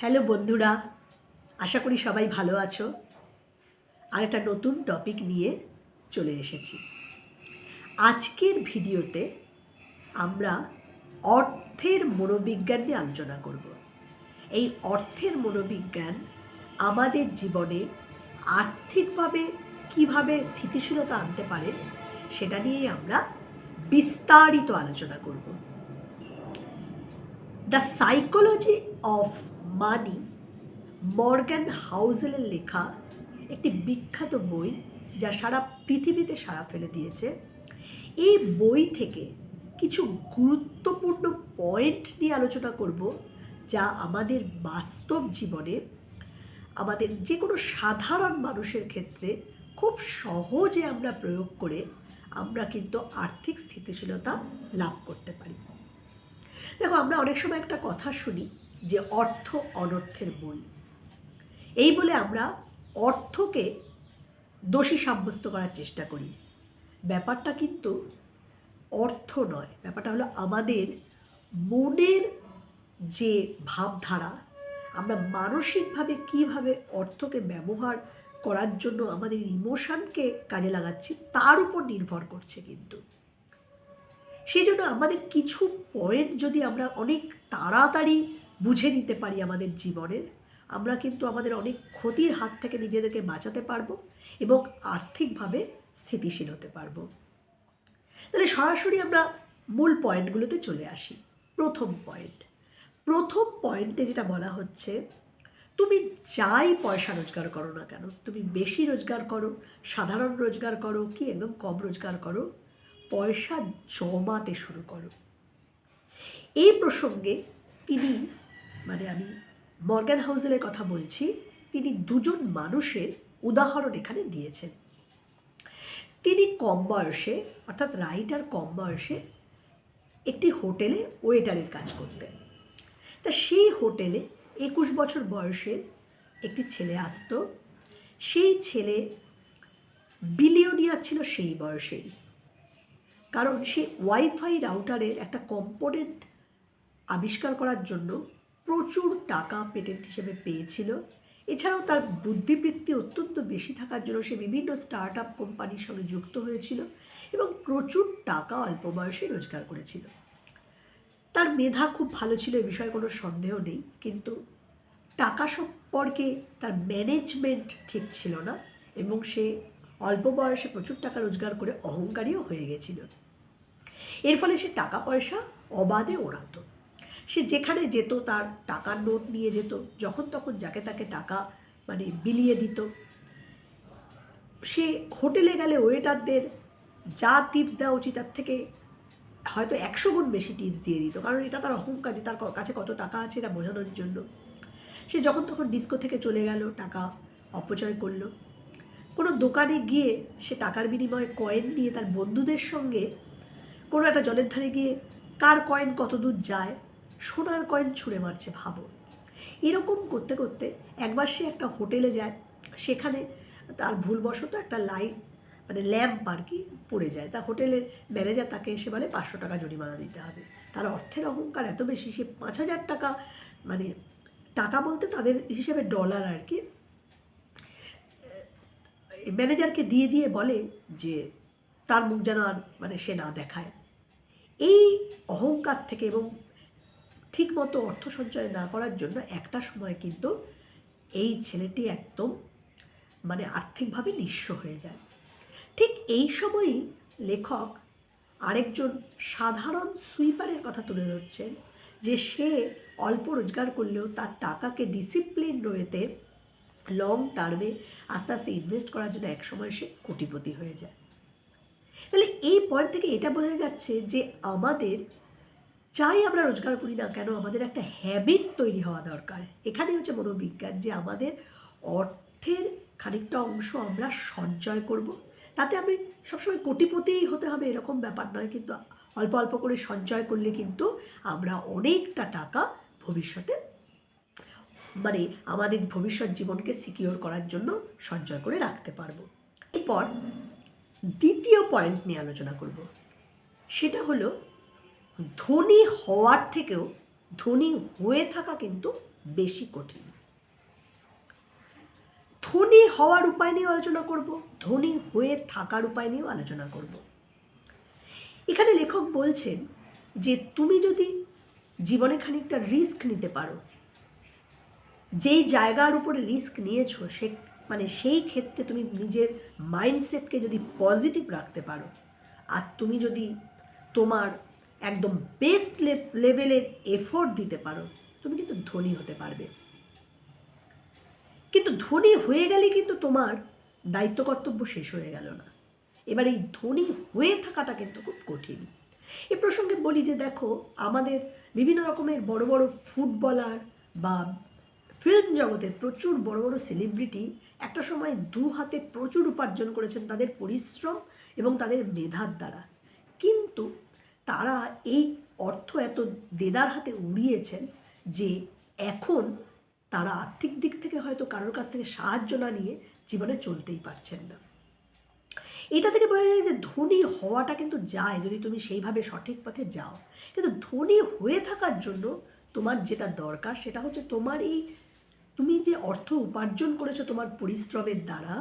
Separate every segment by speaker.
Speaker 1: Hello বন্ধুরা, আশা করি সবাই ভালো আছো। আর একটা নতুন টপিক নিয়ে চলে এসেছি। আজকের ভিডিওতে আমরা অর্থের মনোবিজ্ঞান নিয়ে আলোচনা করব। এই অর্থের মনোবিজ্ঞান আমাদের জীবনে আর্থিকভাবে কীভাবে স্থিতিশীলতা আনতে পারে সেটা নিয়েই আমরা বিস্তারিত আলোচনা করব। The psychology of money Morgan হাউজেলের লেখা একটি বিখ্যাত বই যা সারা পৃথিবীতে সাড়া ফেলে দিয়েছে। এই বই থেকে কিছু গুরুত্বপূর্ণ পয়েন্ট নিয়ে আলোচনা করব যা আমাদের বাস্তব জীবনে আমাদের যে কোনো সাধারণ মানুষের ক্ষেত্রে খুব সহজে আমরা প্রয়োগ করে আমরা কিন্তু আর্থিক স্থিতিশীলতা লাভ করতে পারি। দেখো, আমরা অনেক সময় একটা কথা শুনি যে অর্থ অনর্থের মূল এই বলে আমরা অর্থকে দোষী সাব্যস্ত করার চেষ্টা করি। ব্যাপারটা কিন্তু অর্থ নয়, ব্যাপারটা হলো আমাদের মনের যে ভাবধারা, আমরা মানসিকভাবে কীভাবে অর্থকে ব্যবহার করার জন্য আমাদের ইমোশনকে কাজে লাগাচ্ছি, তার উপর নির্ভর করছে কিন্তু। সেই জন্য আমাদের কিছু পয়েন্ট যদি আমরা অনেক তাড়াতাড়ি বুঝে নিতে পারি আমাদের জীবনের। আমরা কিন্তু আমাদের অনেক ক্ষতির হাত থেকে নিজেদেরকে বাঁচাতে পারব এবং আর্থিকভাবে স্থিতিশীল হতে পারব। তাহলে সরাসরি আমরা মূল পয়েন্টগুলোতে চলে আসি। প্রথম পয়েন্ট। প্রথম পয়েন্টে যেটা বলা হচ্ছে, তুমি যাই পয়সা রোজগার করো না কেন, তুমি বেশি রোজগার করো, সাধারণ রোজগার করো কি একদম কম রোজগার করো, পয়সা জমাতে শুরু করো। এই প্রসঙ্গে তিনি মানে আমি মর্গ্যান হাউজেলের কথা বলছি, তিনি দুজন মানুষের উদাহরণ এখানে দিয়েছেন। তিনি কম বয়সে, অর্থাৎ রাইটার কম বয়সে একটি হোটেলে ওয়েটারের কাজ করতেন। তা সেই হোটেলে একুশ বছর বয়সের একটি ছেলে আসতো। সেই ছেলে বিলিয়নিয়ার ছিল সেই বয়সেই। কারণ সে ওয়াইফাই রাউটারের একটা কম্পোনেন্ট আবিষ্কার করার জন্য প্রচুর টাকা পেটেন্ট হিসেবে পেয়েছিল। এছাড়াও তার বুদ্ধিবৃত্তি অত্যন্ত বেশি থাকার জন্য সে বিভিন্ন স্টার্ট আপ কোম্পানির সঙ্গে যুক্ত হয়েছিল এবং প্রচুর টাকা অল্প বয়সে রোজগার করেছিল। তার মেধা খুব ভালো ছিল, এ বিষয়ে কোনো সন্দেহ নেই। কিন্তু টাকা সম্পর্কে তার ম্যানেজমেন্ট ঠিক ছিল না এবং সে অল্প বয়সে প্রচুর টাকা রোজগার করে অহংকারীও হয়ে গেছিল। এর ফলে সে টাকা পয়সা অবাধে ওড়াতো। সে যেখানে যেত তার টাকার নোট নিয়ে যেত, যখন তখন যাকে তাকে টাকা মানে বিলিয়ে দিত। সে হোটেলে গেলে ওয়েটারদের যা টিপস দেওয়া উচিত তার থেকে হয়তো একশো গুণ বেশি টিপস দিয়ে দিত, কারণ এটা তার অহংকার যে তার কাছে কত টাকা আছে এটা বোঝানোর জন্য। সে যখন তখন ডিস্কো থেকে চলে গেল, টাকা অপচয় করল। কোনো দোকানে গিয়ে সে টাকার বিনিময়ে কয়েন নিয়ে তার বন্ধুদের সঙ্গে কোনো একটা জলের ধারে গিয়ে, কার কয়েন কত দূর যায়? সোনার কয়েন ছুঁড়ে মারছে ভাবো এরকম করতে করতে একবার সে একটা হোটেলে যায়, সেখানে তার ভুলবশত একটা লাইট মানে ল্যাম্প আর কি পড়ে যায়। তা হোটেলের ম্যানেজার তাকে এসে বলে, পাঁচশো টাকা জরিমানা দিতে হবে। তার অর্থের অহংকার এত বেশি, সে পাঁচ হাজার টাকা মানে টাকা বলতে তাদের হিসেবে ডলার আর কি। ম্যানেজারকে দিয়ে দিয়ে বলে যে, তার মুখ যেন আর মানে সে না দেখায়। এই অহংকার থেকে এবং ঠিকমতো অর্থ সঞ্চয় না করার জন্য একটা সময় কিন্তু এই ছেলেটি একদম মানে আর্থিকভাবে নিঃস্ব হয়ে যায়। ঠিক এই সময়ই লেখক আরেকজন সাধারণ সুইপারের কথা তুলে ধরছেন যে সে অল্প রোজগার করলেও তার টাকাকে ডিসিপ্লিন রয়েতে লং টার্মে আস্তে আস্তে ইনভেস্ট করার জন্য একসময় সে কোটিপতি হয়ে যায়। তাহলে এই পয়েন্ট থেকে এটা বোঝা যাচ্ছে যে আমাদের চাই আমরা রোজগার করি না কেন, আমাদের একটা হ্যাবিট তৈরি হওয়া দরকার। এখানে হচ্ছে মনোবিজ্ঞান যে আমাদের অর্থের খানিকটা অংশ আমরা সঞ্চয় করব। তাতে আমি সবসময় কোটিপতিই হতে হবে, এরকম ব্যাপার নয়, কিন্তু অল্প অল্প করে সঞ্চয় করলে কিন্তু আমরা অনেকটা টাকা ভবিষ্যতে মানে আমাদের ভবিষ্যৎ জীবনকে সিকিওর করার জন্য সঞ্চয় করে রাখতে পারব। এরপর দ্বিতীয় পয়েন্ট নিয়ে আলোচনা করব। সেটা হলো ধনী হওয়ার থেকেও ধনী হয়ে থাকা কিন্তু বেশি কঠিন। ধনী হওয়ার উপায় নিয়েও আলোচনা করব, ধনী হয়ে থাকার উপায় নিয়েও আলোচনা করব। এখানে লেখক বলছেন যে, তুমি যদি জীবনে খানিকটা রিস্ক নিতে পারো, যেই জায়গার উপরে রিস্ক নিয়েছো, সে মানে সেই ক্ষেত্রে তুমি নিজের মাইন্ডসেটকে যদি পজিটিভ রাখতে পারো, আর তুমি যদি তোমার একদম বেস্ট লেভেলের এফোর্ট দিতে পারো। তুমি কিন্তু ধনী হতে পারবে। কিন্তু ধনী হয়ে গেলে কিন্তু তোমার দায়িত্ব কর্তব্য শেষ হয়ে গেল না। এবার এই ধনী হয়ে থাকাটা কিন্তু খুব কঠিন। এ প্রসঙ্গে বলি যে দেখো, আমাদের বিভিন্ন রকমের বড় বড় ফুটবলার বা ফিল্ম জগতের প্রচুর বড় বড় সেলিব্রিটি একটা সময় দু হাতে প্রচুর উপার্জন করেছেন তাদের পরিশ্রম এবং তাদের মেধার দ্বারা। কিন্তু তারা এই অর্থ এত দেদার হাতে উড়িয়েছেন যে এখন তারা আর্থিক দিক থেকে হয়তো কারোর কাছ থেকে সাহায্য না নিয়ে জীবনে চলতেই পারছেন না। এটা থেকে বোঝা যায় যে ধনী হওয়াটা কিন্তু যায় যদি তুমি সেইভাবে সঠিক পথে যাও। কিন্তু ধনী হয়ে থাকার জন্য তোমার যেটা দরকার সেটা হচ্ছে তোমার এই তুমি যে অর্থ উপার্জন করেছ তোমার পরিশ্রমের দ্বারা,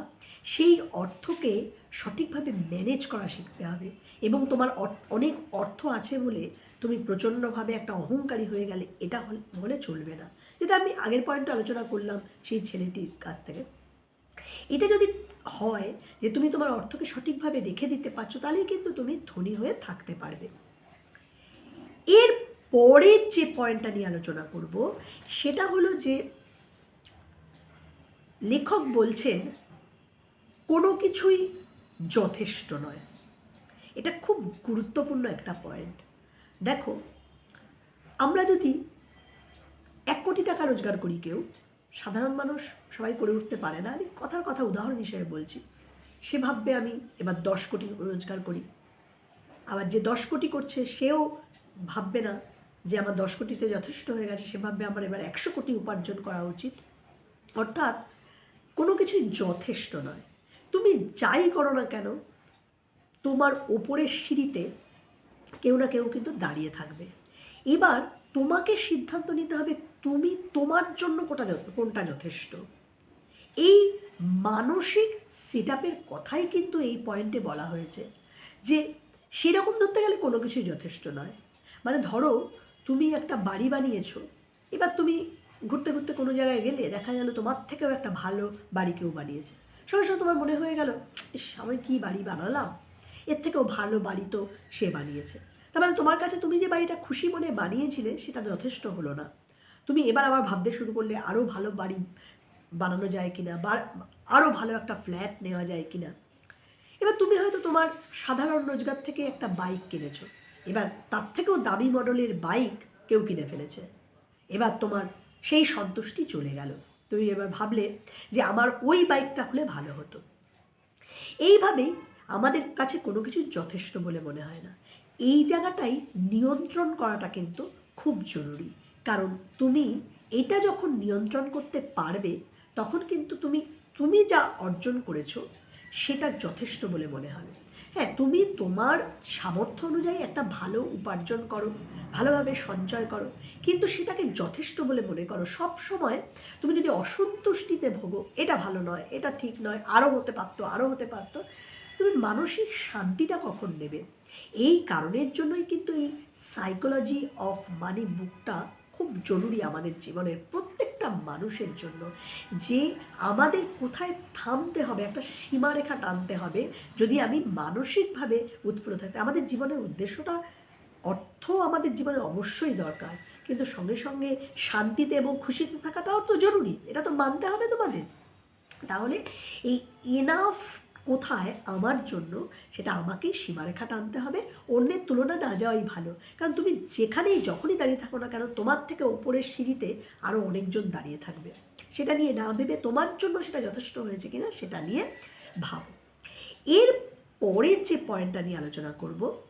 Speaker 1: সেই অর্থকে সঠিকভাবে ম্যানেজ করা শিখতে হবে এবং তোমার অনেক অর্থ আছে বলে তুমি প্রচণ্ডভাবে একটা অহংকারী হয়ে গেলে এটা হলে চলবে না। যেটা আমি আগের পয়েন্টে আলোচনা করলাম সেই ছেলেটির কাছ থেকে। এটা যদি হয় যে তুমি তোমার অর্থকে সঠিকভাবে রেখে দিতে পারছ, তাহলেই কিন্তু তুমি ধনী হয়ে থাকতে পারবে। এর পরের যে পয়েন্টটা নিয়ে আলোচনা করব, সেটা হলো যে লেখক বলছেন, কোনো কিছুই যথেষ্ট নয়। এটা খুব গুরুত্বপূর্ণ একটা পয়েন্ট দেখো, আমরা যদি এক কোটি টাকা রোজগার করি কেউ, সাধারণ মানুষ সবাই করে উঠতে পারে না। আমি কথার কথা উদাহরণ হিসেবে বলছি, সে ভাববে আমি এবার দশ কোটি রোজগার করি। আবার যে দশ কোটি করছে, সেও ভাববে না যে আমার দশ কোটিতে যথেষ্ট হয়ে গেছে, সে ভাববে আমার এবার একশো কোটি উপার্জন করা উচিত। অর্থাৎ কোনো কিছুই যথেষ্ট নয়। তুমি যাই করো না কেন, তোমার ওপরের সিঁড়িতে কেউ না কেউ কিন্তু দাঁড়িয়ে থাকবে। এবার তোমাকে সিদ্ধান্ত নিতে হবে, তুমি তোমার জন্য কোটা কোনটা যথেষ্ট। এই মানসিক সেট কথাই কিন্তু এই পয়েন্টে বলা হয়েছে যে সেরকম ধরতে গেলে কোনো কিছুই যথেষ্ট নয়। মানে ধরো, তুমি একটা বাড়ি বানিয়েছো, এবার তুমি ঘুরতে ঘুরতে কোনো জায়গায় গেলে দেখা গেল তোমার থেকেও একটা ভালো বাড়ি কেউ বানিয়েছে। সঙ্গে সঙ্গে তোমার মনে হয়ে গেল, ইস, আমি কী বাড়ি বানালাম? এর থেকেও ভালো বাড়ি তো সে বানিয়েছে। তার মানে তোমার কাছে তুমি যে বাড়িটা খুশি মনে বানিয়েছিলে সেটা যথেষ্ট হলো না। তুমি এবার আবার ভাবতে শুরু করলে আরও ভালো বাড়ি বানানো যায় কিনা বা আরও ভালো একটা ফ্ল্যাট নেওয়া যায় কিনা। এবার তুমি হয়তো তোমার সাধারণ রোজগার থেকে একটা বাইক কিনেছো। এবার তার থেকেও দামি মডেলের বাইক কেউ কিনে ফেলেছে। এবার তোমার সেই সন্তুষ্টি চলে গেল। তুমি এবার ভাবলে যে আমার ওই বাইকটা হলে ভালো হতো। এইভাবেই আমাদের কাছে কোনো কিছু যথেষ্ট বলে মনে হয় না। এই জায়গাটাই নিয়ন্ত্রণ করাটা কিন্তু খুব জরুরি। কারণ তুমি এটা যখন নিয়ন্ত্রণ করতে পারবে, তখন কিন্তু তুমি তুমি যা অর্জন করেছ, সেটা যথেষ্ট বলে মনে হবে। হ্যাঁ তুমি তোমার সামর্থ্য অনুযায়ী একটা ভালো উপার্জন করো, ভালোভাবে সঞ্চয় করো। কিন্তু সেটাকে যথেষ্ট বলে মনে করো। সব সময় তুমি যদি অসন্তুষ্টিতে ভোগো, এটা ভালো নয়, এটা ঠিক নয় আরও হতে পারতো আরও হতে পারতো, তুমি মানসিক শান্তিটা কখন নেবে? এই কারণের জন্যই কিন্তু এই সাইকোলজি অফ মানি বুকটা খুব জরুরি আমাদের জীবনের প্রত্যেকটা মানুষের জন্য যে আমাদের কোথায় থামতে হবে, একটা সীমারেখা টানতে হবে, যদি আমি মানসিকভাবে উৎফুল্ল থাকতে, আমাদের জীবনের উদ্দেশ্যটা, অর্থ আমাদের জীবনে অবশ্যই দরকার, কিন্তু সঙ্গে সঙ্গে শান্তিতে এবং খুশিতে থাকাটাও তো জরুরি, এটা তো মানতে হবে তোমাদের। তাহলে এই এনাফ কোথায় আমার জন্য সেটা আমাকেই সীমারেখা টানতে হবে, অন্যের তুলনা না যাওয়াই ভালো। কারণ তুমি যেখানেই যখনই দাঁড়িয়ে থাকো না কেন, তোমার থেকে ওপরের সিঁড়িতে আরও অনেকজন দাঁড়িয়ে থাকবে। সেটা নিয়ে না ভেবে তোমার জন্য সেটা যথেষ্ট হয়েছে কিনা সেটা নিয়ে ভাবো। এর পরের যে পয়েন্টটা নিয়ে আলোচনা করব,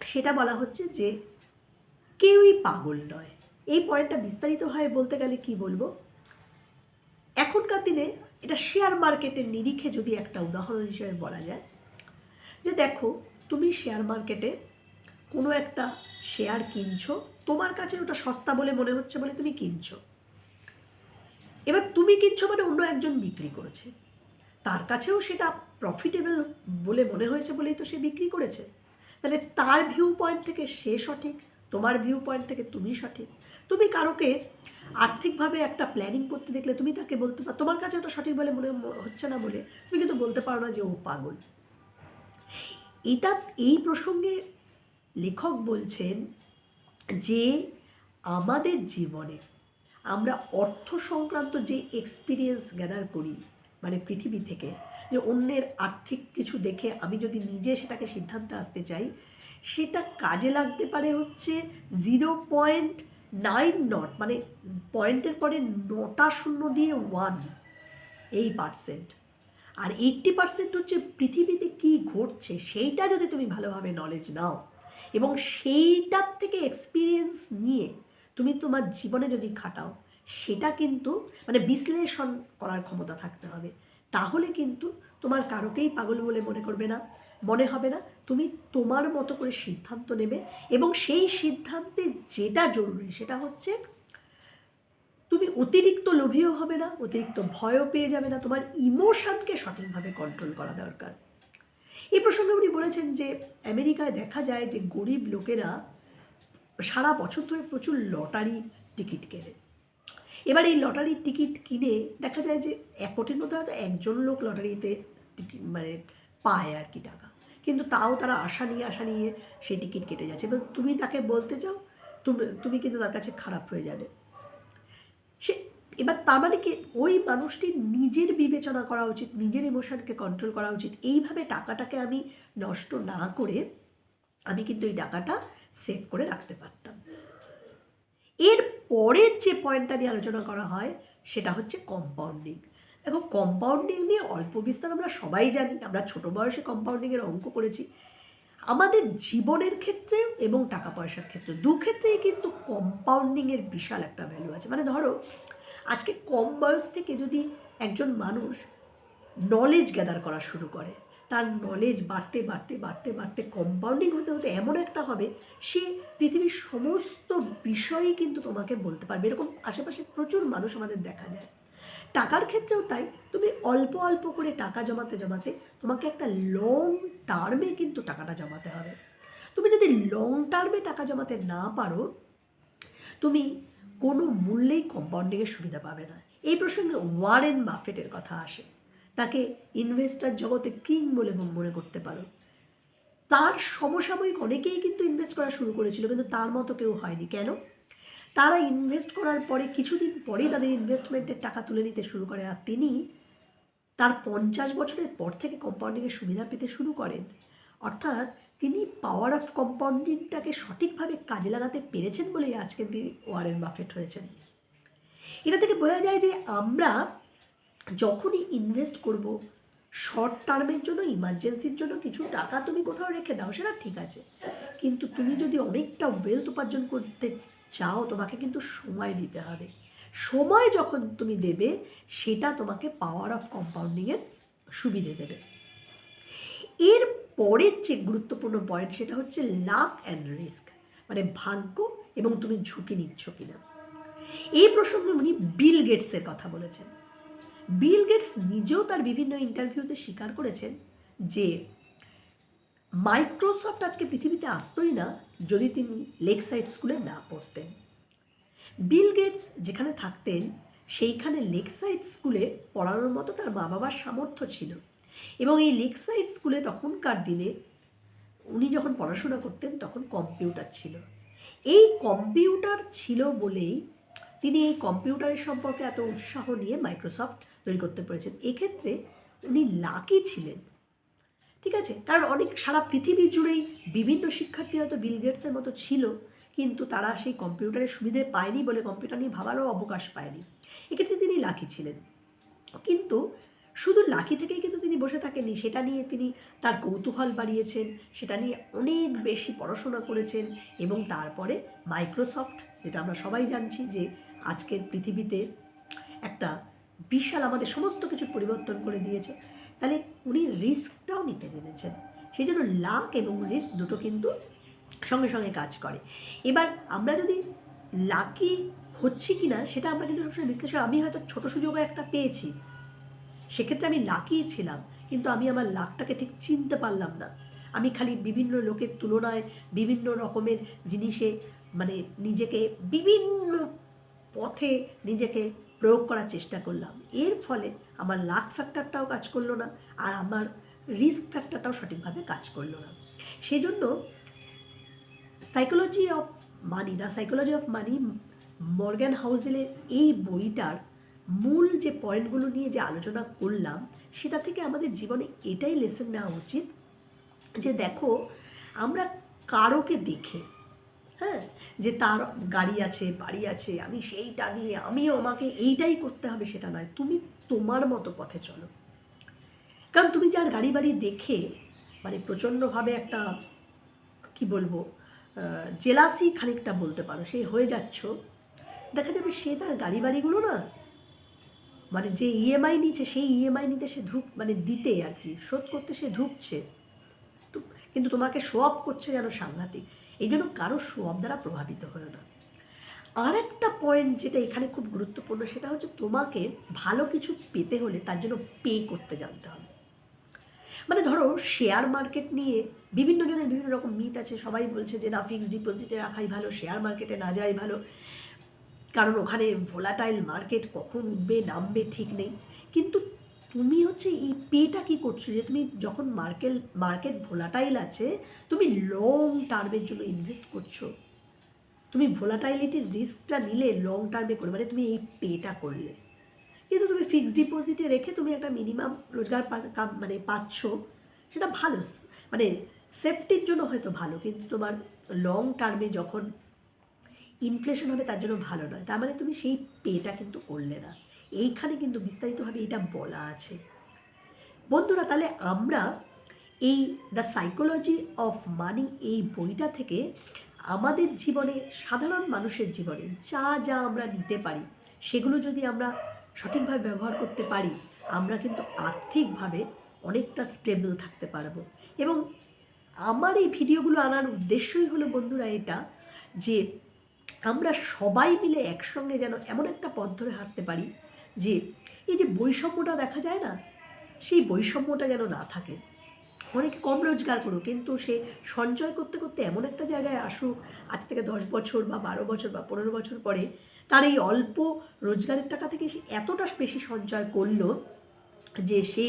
Speaker 1: সেটা বলা হচ্ছে যে কেউই পাগল নয়। এই পয়েন্টটা বিস্তারিতভাবে বলতে গেলে কি বলব? এখনকার দিনে এটা শেয়ার মার্কেটের নিরিখে যদি একটা উদাহরণ হিসেবে বলা যায়, যে দেখো, তুমি শেয়ার মার্কেটে কোনো একটা শেয়ার কিনছো, তোমার কাছে ওটা সস্তা বলে মনে হচ্ছে বলে তুমি কিনছো। এবার তুমি কিনছো মানে অন্য একজন বিক্রি করেছে। তার কাছেও সেটা প্রফিটেবল বলে মনে হয়েছে বলেই তো সে বিক্রি করেছে। তাহলে তার ভিউ পয়েন্ট থেকে সে সঠিক তোমার ভিউ পয়েন্ট থেকে তুমি সঠিক। তুমি কারোকে আর্থিকভাবে একটা প্ল্যানিং করতে দেখলে তুমি তাকে বলতে পারো, তোমার কাছে ওটা সঠিক বলে মনে হচ্ছে না বলে তুমি কিন্তু বলতে পারো না যে ও পাগল। এটা, এই প্রসঙ্গে লেখক বলছেন যে আমাদের জীবনে আমরা অর্থ সংক্রান্ত যে এক্সপিরিয়েন্স গ্যাদার করি মানে পৃথিবী থেকে, যে অন্যের আর্থিক কিছু দেখে আমি যদি নিজে সেটাকে সিদ্ধান্তে আসতে চাই সেটা কাজে লাগতে পারে হচ্ছে জিরো পয়েন্ট নাইন নট মানে পয়েন্টের পরে নটা শূন্য দিয়ে ওয়ান এই পার্সেন্ট আর এইট্টি পার্সেন্ট হচ্ছে পৃথিবীতে কী ঘটছে সেইটা যদি তুমি ভালোভাবে নলেজ নাও, এবং সেইটার থেকে এক্সপিরিয়েন্স নিয়ে তুমি তোমার জীবনে যদি খাটাও, সেটা কিন্তু মানে বিশ্লেষণ করার ক্ষমতা থাকতে হবে। তাহলে কিন্তু তোমার কারোকেই পাগল বলে মনে করবে না। মনে হবে না, তুমি তোমার মতো করে সিদ্ধান্ত নেবে এবং সেই সিদ্ধান্তে যেটা জরুরি সেটা হচ্ছে তুমি অতিরিক্ত লোভীও হবে না, অতিরিক্ত ভয়ও পেয়ে যাবে না, তোমার ইমোশানকে সঠিকভাবে কন্ট্রোল করা দরকার। এই প্রসঙ্গে উনি বলেছেন যে আমেরিকায় দেখা যায় যে গরিব লোকেরা সারা বছর ধরে প্রচুর লটারি টিকিট কেনে। এবার এই লটারির টিকিট কিনে দেখা যায় যে এক কোটির মধ্যে হয়তো একজন লোক লটারিতে টিকিট মানে পায় আর কি টাকা। কিন্তু তাও তারা আশা নিয়ে আশা নিয়ে সেই টিকিট কেটে যাচ্ছে। এবং তুমি তাকে বলতে চাও, তুমি তুমি কিন্তু তার কাছে খারাপ হয়ে যাবে। সে, এবার তার মানে কি, ওই মানুষটি নিজের বিবেচনা করা উচিত, নিজের ইমোশনকে কন্ট্রোল করা উচিত। এইভাবে টাকাটাকে আমি নষ্ট না করে আমি কিন্তু এই টাকাটা সেভ করে রাখতে পারতাম। এর পরের যে পয়েন্টটা নিয়ে আলোচনা করা হয়, সেটা হচ্ছে কম্পাউন্ডিং দেখো কম্পাউন্ডিং নিয়ে অল্প বিস্তার আমরা সবাই জানি, আমরা ছোটো বয়সে কম্পাউন্ডিংয়ের অঙ্ক করেছি। আমাদের জীবনের ক্ষেত্রে এবং টাকা পয়সার ক্ষেত্রে দু ক্ষেত্রেই কিন্তু কম্পাউন্ডিংয়ের বিশাল একটা ভ্যালু আছে। মানে ধরো, আজকে কম বয়স থেকে যদি একজন মানুষ নলেজ গ্যাদার করা শুরু করে, তার নলেজ বাড়তে বাড়তে বাড়তে বাড়তে কম্পাউন্ডিং হতে হতে এমন একটা হবে, সে পৃথিবীর সমস্ত বিষয়ই কিন্তু তোমাকে বলতে পারবে। এরকম আশেপাশে প্রচুর মানুষ আমাদের দেখা যায়। টাকার ক্ষেত্রেও তাই, তুমি অল্প অল্প করে টাকা জমাতে জমাতে তোমাকে একটা লং টার্মে কিন্তু টাকাটা জমাতে হবে। তুমি যদি লং টার্মে টাকা জমাতে না পারো, তুমি কোনো মূল্যেই কম্পাউন্ডিংয়ের সুবিধা পাবে না। এই প্রসঙ্গে ওয়ারেন বাফেটের কথা আসে। তাকে ইনভেস্টার জগতে কিং বলে মনে করতে পারো। তার সমসাময়িক অনেকেই কিন্তু ইনভেস্ট করা শুরু করেছিল, কিন্তু তার মতো কেউ হয়নি। কেন? তারা ইনভেস্ট করার পরে, কিছুদিন পরেই তাদের ইনভেস্টমেন্টের টাকা তুলে নিতে শুরু করে। আর তিনি তার পঞ্চাশ বছরের পর থেকে কম্পাউন্ডিংয়ের সুবিধা পেতে শুরু করেন। অর্থাৎ তিনি পাওয়ার অফ কম্পাউন্ডিংটাকে সঠিকভাবে কাজে লাগাতে পেরেছেন বলেই আজকে তিনি ওয়ারেন বাফেট হয়েছেন। এটা থেকে বোঝা যায় যে আমরা যখনই ইনভেস্ট করব শর্ট টার্মের জন্য ইমার্জেন্সির জন্য কিছু টাকা তুমি কোথাও রেখে দাও, সেটা ঠিক আছে। কিন্তু তুমি যদি অনেকটা ওয়েলথ উপার্জন করতে চাও, তোমাকে কিন্তু সময় দিতে হবে। সময় যখন তুমি দেবে, সেটা তোমাকে পাওয়ার অফ কম্পাউন্ডিংয়ের সুবিধে দেবে। এর পরের যে গুরুত্বপূর্ণ পয়েন্ট সেটা হচ্ছে লাক অ্যান্ড রিস্ক মানে ভাগ্য এবং তুমি ঝুঁকি নিচ্ছ কিনা। এই প্রসঙ্গে উনি বিল গেটসের কথা বলেছেন। বিল গেটস নিজেও তার বিভিন্ন ইন্টারভিউতে স্বীকার করেছেন যে মাইক্রোসফট আজকে পৃথিবীতে আসতোই না যদি তিনি লেক সাইড স্কুলে না পড়তেন। বিল গেটস যেখানে থাকতেন, সেইখানে লেক সাইড স্কুলে পড়ানোর মতো তার মা বাবার সামর্থ্য ছিল এবং এই লেক সাইড স্কুলে তখনকার দিনে উনি যখন পড়াশোনা করতেন, তখন কম্পিউটার ছিল। এই কম্পিউটার ছিল বলেই তিনি এই কম্পিউটারের সম্পর্কে এত উৎসাহ নিয়ে মাইক্রোসফট তৈরি করতে পেরেছেন। এক্ষেত্রে উনি লাকি ছিলেন। ঠিক আছে? কারণ অনেক, সারা পৃথিবী জুড়েই বিভিন্ন শিক্ষার্থী হয়তো বিল গেটসের মতো ছিল, কিন্তু তারা সেই কম্পিউটারের সুবিধে পায়নি বলে কম্পিউটার নিয়ে ভাবারও অবকাশ পায়নি। এক্ষেত্রে তিনি লাকি ছিলেন। কিন্তু শুধু লাকি থেকেই কিন্তু তিনি বসে থাকেননি, সেটা নিয়ে তিনি তার কৌতূহল বাড়িয়েছেন, সেটা নিয়ে অনেক বেশি পড়াশোনা করেছেন এবং তারপরে মাইক্রোসফট যেটা আমরা সবাই জানছি যে আজকের পৃথিবীতে একটা বিশাল আমাদের সমস্ত কিছু পরিবর্তন করে দিয়েছে। তাহলে উনি রিস্কটাও নিতে জেনেছেন। সেই জন্য লাক এবং রিস্ক দুটো কিন্তু সঙ্গে সঙ্গে কাজ করে। এবার আমরা যদি লাকি হচ্ছি কি না সেটা আমরা কিন্তু সবসময় বিশ্লেষণ, আমি হয়তো ছোটো সুযোগও একটা পেয়েছি, সেক্ষেত্রে আমি লাকিই ছিলাম, কিন্তু আমি আমার লাকটাকে ঠিক চিনতে পারলাম না। আমি খালি বিভিন্ন লোকের তুলনায় বিভিন্ন রকমের জিনিসে মানে নিজেকে বিভিন্ন পথে নিজেকে প্রয়োগ করার চেষ্টা করলাম। এর ফলে আমার লাক ফ্যাক্টরটাও কাজ করল না, আর আমার রিস্ক ফ্যাক্টরটাও সঠিকভাবে কাজ করল না। সেই জন্য psychology of money the psychology of money Morgan হাউজেলের এই বইটার মূল যে পয়েন্টগুলো নিয়ে যে আলোচনা করলাম, সেটা থেকে আমাদের জীবনে এটাই লেসন নেওয়া উচিত যে দেখো, আমরা কারোকে দেখে হ্যাঁ যে তার গাড়ি আছে, বাড়ি আছে, আমি সেইটা নিয়ে, আমিও আমাকে এইটাই করতে হবে, সেটা নয়। তুমি তোমার মতো পথে চলো। কারণ তুমি যার গাড়ি বাড়ি দেখে মানে প্রচণ্ডভাবে একটা, কি বলব জেলাসি খানিকটা বলতে পারো সেই হয়ে যাচ্ছ, দেখা যাবে সে তার গাড়ি বাড়িগুলো না মানে যে ইএমআই নিচ্ছে, সেই ইএমআই নিতে সে ধুক মানে দিতে আর কি, শোধ করতে সে ধুকছে কিন্তু তোমাকে শো অফ করছে যেন সাংঘাতিক। এই জন্য কারও অফ দ্বারা প্রভাবিত হলো না। আর একটা পয়েন্ট যেটা এখানে খুব গুরুত্বপূর্ণ, সেটা হচ্ছে তোমাকে ভালো কিছু পেতে হলে তার জন্য পে করতে জানতে হবে। মানে ধরো শেয়ার মার্কেট নিয়ে বিভিন্ন জনের বিভিন্ন রকম মিথ আছে, সবাই বলছে যে না ফিক্সড ডিপোজিটে রাখাই ভালো শেয়ার মার্কেটে না যাই ভালো। কারণ ওখানে ভোলাটাইল মার্কেট কখন উঠবে, নামবে ঠিক নেই। কিন্তু তুমি হচ্ছে এই পেটা কি করছ? যে তুমি যখন মার্কেট মার্কেট ভোলাটাইল আছে, তুমি লং টার্মের জন্য ইনভেস্ট করছ। তুমি ভোলাটাইলিটির রিস্কটা নিলে লং টার্মে করে মানে তুমি এই পেটা করলে। কিন্তু তুমি ফিক্সড ডিপোজিটে রেখে তুমি একটা মিনিমাম রোজগার মানে পাচ্ছ, সেটা ভালো। মানে সেফটির জন্য হয়তো ভালো, কিন্তু তোমার লং টার্মে যখন ইনফ্লেশন হবে তার জন্য ভালো নয়। তার মানে তুমি সেই পেটা কিন্তু করলে না। এইখানে কিন্তু বিস্তারিতভাবে এটা বলা আছে। বন্ধুরা, তাহলে আমরা এই দ্য সাইকোলজি অফ মানি এই বইটা থেকে আমাদের জীবনে, সাধারণ মানুষের জীবনে যা যা আমরা নিতে পারি, সেগুলো যদি আমরা সঠিকভাবে ব্যবহার করতে পারি, আমরা কিন্তু আর্থিকভাবে অনেকটা স্টেবল থাকতে পারব। এবং আমার এই ভিডিওগুলো আনার উদ্দেশ্যই হলো বন্ধুরা এটা যে আমরা সবাই মিলে একসঙ্গে যেন এমন একটা পথ ধরে হাঁটতে পারি যে এই যে বৈষম্যটা দেখা যায় না, সেই বৈষম্যটা যেন না থাকে। অনেকে কম রোজগার করুক, কিন্তু সে সঞ্চয় করতে করতে এমন একটা জায়গায় আসুক, আজ থেকে দশ বছর বা বারো বছর বা পনেরো বছর পরে তার এই অল্প রোজগারের টাকা থেকে সে এতটা বেশি সঞ্চয় করল যে সে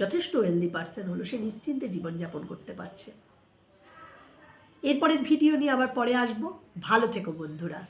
Speaker 1: যথেষ্ট ওয়েলদি পার্সন হলো, সে নিশ্চিন্তে জীবনযাপন করতে পারছে। এরপরের ভিডিও নিয়ে আবার পরে আসব। ভালো থেকো বন্ধুরা।